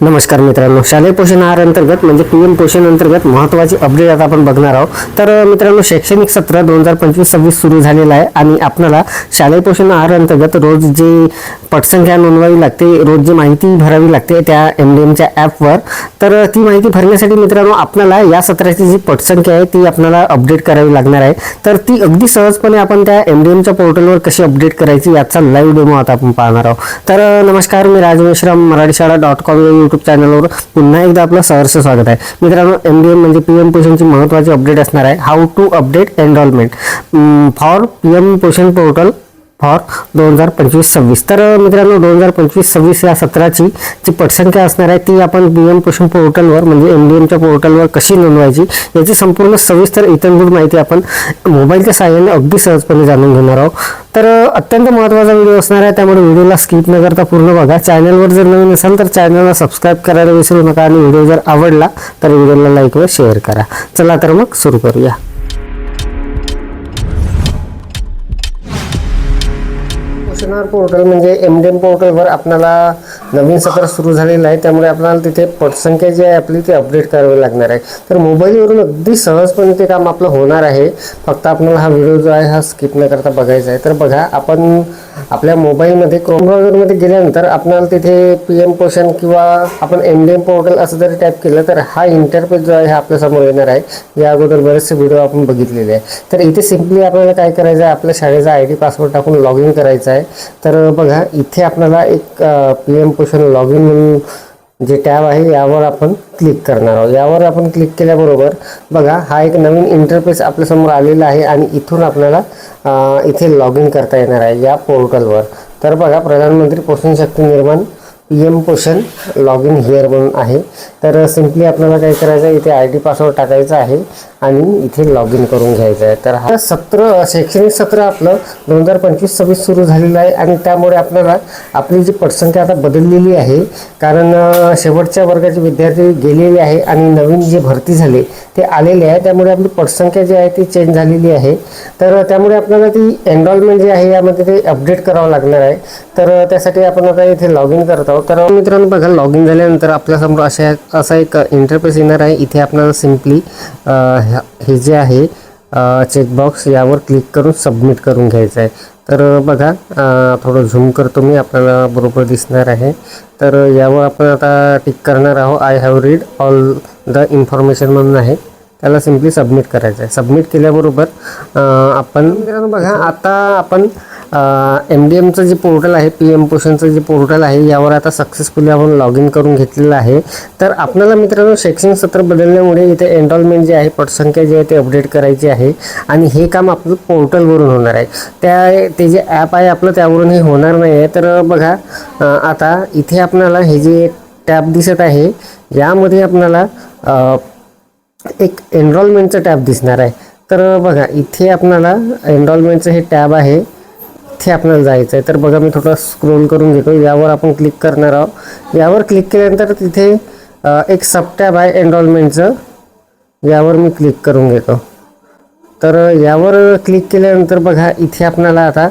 नमस्कार मित्रांनो. शालेय पोषण आहार अंतर्गत म्हणजे पी एम पोषण अंतर्गत महत्त्वाची अपडेट आता आपण बघणार आहोत. तर मित्रांनो शैक्षणिक सत्र दोन हजार पंचवीस सव्वीस सुरू झालेलं आहे आणि आपल्याला शालेय पोषण आहार अंतर्गत रोज जे पटसंख्या नोंदवावी लागते रोज जी माहिती भरावी लागते त्या एम डी एमच्या ॲपवर तर ती माहिती भरण्यासाठी मित्रांनो आपल्याला या सत्राची जी पटसंख्या आहे ती आपल्याला अपडेट करावी लागणार आहे. तर ती अगदी सहजपणे आपण त्या एम डी एमच्या पोर्टलवर कशी अपडेट करायची याचा लाईव्ह डेमो आता आपण पाहणार आहोत. तर नमस्कार मी राजमेश्राम मराठी शाळा डॉट कॉम या यूट्यूब चॅनलवर पुन्हा एकदा आपलं सहर्ष स्वागत आहे. मित्रांनो एम डी एम म्हणजे पी एम पोषणची महत्त्वाची अपडेट असणार आहे. How to update enrolment for P M Poshan portal for दोन हजार पंचवीस सव्वीस. तर मित्रांनो दोन हजार पंचवीस सव्वीस या सत्राची जी पटसंख्या असणार आहे ती आपण बी एम पोषण पोर्टलवर म्हणजे एम डी एमच्या पोर्टलवर कशी नोंदवायची याची संपूर्ण सविस्तर इतरभूत माहिती आपण मोबाईलच्या सहाय्याने अगदी सहजपणे जाणून घेणार आहोत. तर अत्यंत महत्त्वाचा व्हिडिओ असणार आहे त्यामुळे व्हिडिओला स्किप न करता पूर्ण बघा. चॅनलवर जर नवीन असाल तर चॅनलला सबस्क्राईब करायला विसरू नका आणि व्हिडिओ जर आवडला तर व्हिडिओला लाईक व शेअर करा. चला तर मग सुरू करूया. पोर्टल म्हणजे एम डी एम पोर्टलवर आपल्याला नवीन सत्र सुरू झालेलं आहे त्यामुळे आपल्याला तिथे पटसंख्या जी आहे आपली ती अपडेट करावी लागणार आहे. तर मोबाईलवरून अगदी सहजपणे ते काम आपलं होणार आहे. फक्त आपल्याला हा व्हिडिओ जो आहे हा स्किप न करता बघायचा आहे. तर बघा आपण आपल्या मोबाईलमध्ये क्रोम ब्राउझरमध्ये गेल्यानंतर आपल्याला तिथे पी एम पोषण किंवा आपण एम डी एम पोर्टल असं जरी टाईप केलं तर हा इंटरफेस जो आहे हा आपल्यासमोर येणार आहे. या अगोदर बरेचसे व्हिडिओ आपण बघितलेले आहे. तर इथे सिम्पली आपल्याला काय करायचं आहे आपल्या शाळेचा आय डी पासवर्ड टाकून लॉग इन करायचं आहे. तर बघा इथे आपल्याला एक P M Poshan log in म्हणून जे टॅब आहे यावर आपण क्लिक करणार आहोत. यावर आपण क्लिक केल्याबरोबर बघा हा एक नवीन इंटरफेस आपल्यासमोर आलेला आहे आणि इथून आपल्याला इथे लॉग इन करता येणार आहे या पोर्टलवर तर बघा प्रधानमंत्री पोषण शक्ती निर्माण M Poshan log in here म्हणून आहे. तर सिम्पली आपल्याला काय करायचं आहे इथे आय डी पासवर्ड टाकायचा आहे आणि इथे लॉग इन करून घ्यायचं आहे. तर हा सत्र शैक्षणिक सत्र आपलं दोन हजार पंचवीस सव्वीस सुरू झालेलं आहे आणि त्यामुळे आपल्याला आपली जी पटसंख्या आता बदललेली आहे कारण शेवटच्या वर्गाचे विद्यार्थी गेलेले आहे आणि नवीन जे भरती झाले ते आलेले आहे. त्यामुळे आपली पटसंख्या जी आहे ती चेंज झालेली आहे. तर त्यामुळे आपल्याला ती एनरॉलमेंट जी आहे यामध्ये ते अपडेट करावं लागणार आहे. तर त्यासाठी आपण आता इथे लॉग इन करत आहोत. तर मित्रांनो बघा लॉग इन झाल्यानंतर आपल्यासमोर अशा असा एक इंटरफेस येणार आहे. इथे आपल्याला सिम्पली हे जे आहे चेकबॉक्स यावर क्लिक करून सबमिट करून घ्यायचं आहे. तर बघा थोडं झूम करतो मी आपल्याला बरोबर दिसणार आहे. तर यावर आपण आता टिक करणार आहोत. I have read all the information म्हणून आहे. त्याला सिम्पली सबमिट करायचं आहे. सबमिट केल्याबरोबर आपण मित्रांनो बघा आता आपण एम डी एमचं जे पोर्टल आहे पी एम पोषणचं जे पोर्टल आहे यावर आता सक्सेसफुली आपण लॉग इन करून घेतलेलं आहे. तर आपल्याला मित्रांनो शैक्षणिक सत्र बदलल्यामुळे इथे एनरॉलमेंट जे आहे पटसंख्या जी आहे ते अपडेट करायची आहे. आणि हे काम आपलं पोर्टलवरून होणार आहे. त्या ते जे ॲप आहे आपलं त्यावरून हे होणार नाही आहे तर बघा आता इथे आपल्याला हे जे टॅब दिसत आहे यामध्ये आपल्याला एक एनरॉलमेंटचं टॅब दिसणार आहे. तर बघा इथे आपल्याला एनरॉलमेंटचं हे टॅब आहे. इथे आपल्याला जायचं आहे तर बघा मी थोडं स्क्रोल करून घेतो यावर आपण क्लिक करणार आहोत. यावर क्लिक केल्यानंतर तिथे एक सबटॅब आहे एनरोलमेंटचं यावर मी क्लिक करून घेतो. तर यावर क्लिक केल्यानंतर बघा इथे आपल्याला आता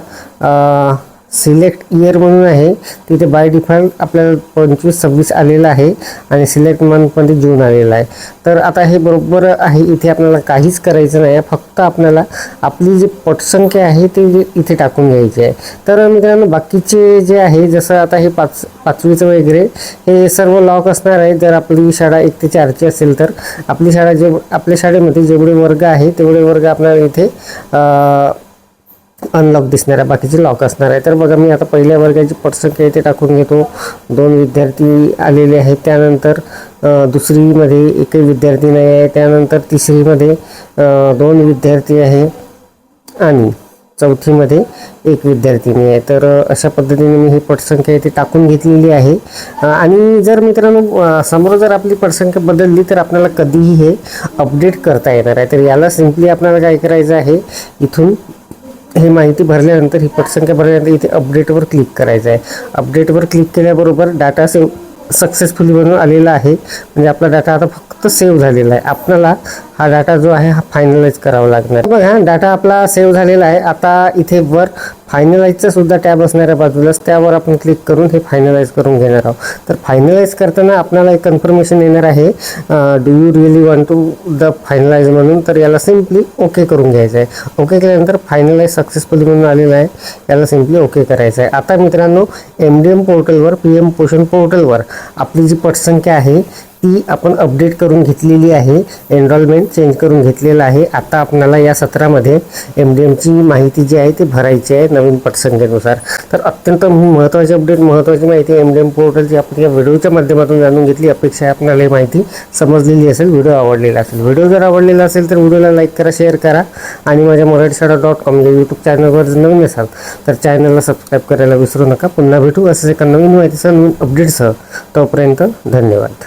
सिलेक्ट इयर म्हणून आहे. तिथे बाय डिफॉल्ट आपल्याला पंचवीस सव्वीस आलेलं आहे आणि सिलेक्ट मंथमध्ये जून आलेला आहे. तर आता हे बरोबर आहे इथे आपल्याला काहीच करायचं नाही. आहे फक्त आपल्याला आपली जी पटसंख्या आहे ती इथे टाकून घ्यायची आहे. तर मित्रांनो बाकीचे जे आहे जसं आता हे पाच पाचवीचं वगैरे हे सर्व लॉक असणार आहे. जर आपली शाळा एक ते चारची असेल तर आपली शाळा जे आपल्या शाळेमध्ये जेवढे वर्ग आहे तेवढे वर्ग आपल्याला इथे अनलॉक दिसणार आहे बाकीचे लॉक असणार आहे. तर बघा मी आता पहिल्या वर्गाची पटसंख्या इथे टाकून घेतो. दोन विद्यार्थी आलेले आहेत. त्यानंतर दुसरीमध्ये एकही विद्यार्थी नाही आहे. त्यानंतर तिसरीमध्ये दोन विद्यार्थी आहे आणि चौथीमध्ये एक विद्यार्थिनी आहे. तर अशा पद्धतीने मी ही पटसंख्या इथे टाकून घेतलेली आहे. आणि जर मित्रांनो समोर जर आपली पटसंख्या बदलली तर आपल्याला कधीही हे अपडेट करता येणार आहे. तर याला सिम्पली आपल्याला काय करायचं आहे? इथून हे माहिती भरल्यानंतर ही पटसंख्या भरल्यानंतर इथे अपडेटवर क्लिक करायचं आहे. अपडेटवर क्लिक केल्याबरोबर डाटा सेव सक्सेसफुली बनवून आलेला आहे. म्हणजे आपला डाटा आता फक्त सेव्ह झालेला आहे. आपल्याला हा डाटा जो आहे हा फायनलाइज करावा लागणार. बघा डाटा आपला सेव्ह झालेला आहे. आता इथे वर फायनलाइजचा सुद्धा टॅब असणाऱ्या बाजूलाच त्यावर आपण क्लिक करून हे फायनलाइज करून घेणार आहोत. तर फायनलाइज करताना आपल्याला एक कन्फर्मेशन येणार आहे. Do you really want to the finalise म्हणून? तर याला सिम्पली ओके करून घ्यायचं आहे. ओके केल्यानंतर फायनलाइज सक्सेसफुली म्हणून आलेलं आहे. याला सिम्पली ओके करायचं आहे. आता मित्रांनो एम डी एम पोर्टलवर पी एम पोषण पोर्टलवर आपली जी पटसंख्या आहे ती आपण अपडेट करून घेतलेली आहे. एनरोलमेंट चेंज करून घेतलेलं आहे. आता आपणाला या सत्रामध्ये एम डी एमची माहिती जी आहे ती भरायची आहे नवीन पटसंख्येनुसार. तर अत्यंत महत्त्वाची अपडेट महत्त्वाची माहिती एम डी एम पोर्टलची आपण या व्हिडिओच्या माध्यमातून जाणून घेतली. अपेक्षा आहे आपल्याला ही माहिती समजलेली असेल व्हिडिओ आवडलेला असेल. व्हिडिओ जर आवडलेला असेल तर व्हिडिओला लाईक करा शेअर करा आणि माझ्या मराठी शाळा डॉट कॉम या यूट्यूब चॅनलवर जर नवीन असाल तर चॅनलला सबस्क्राईब करायला विसरू नका. पुन्हा भेटू असंच एका नवीन माहितीसह नवीन अपडेटसह तोपर्यंत धन्यवाद.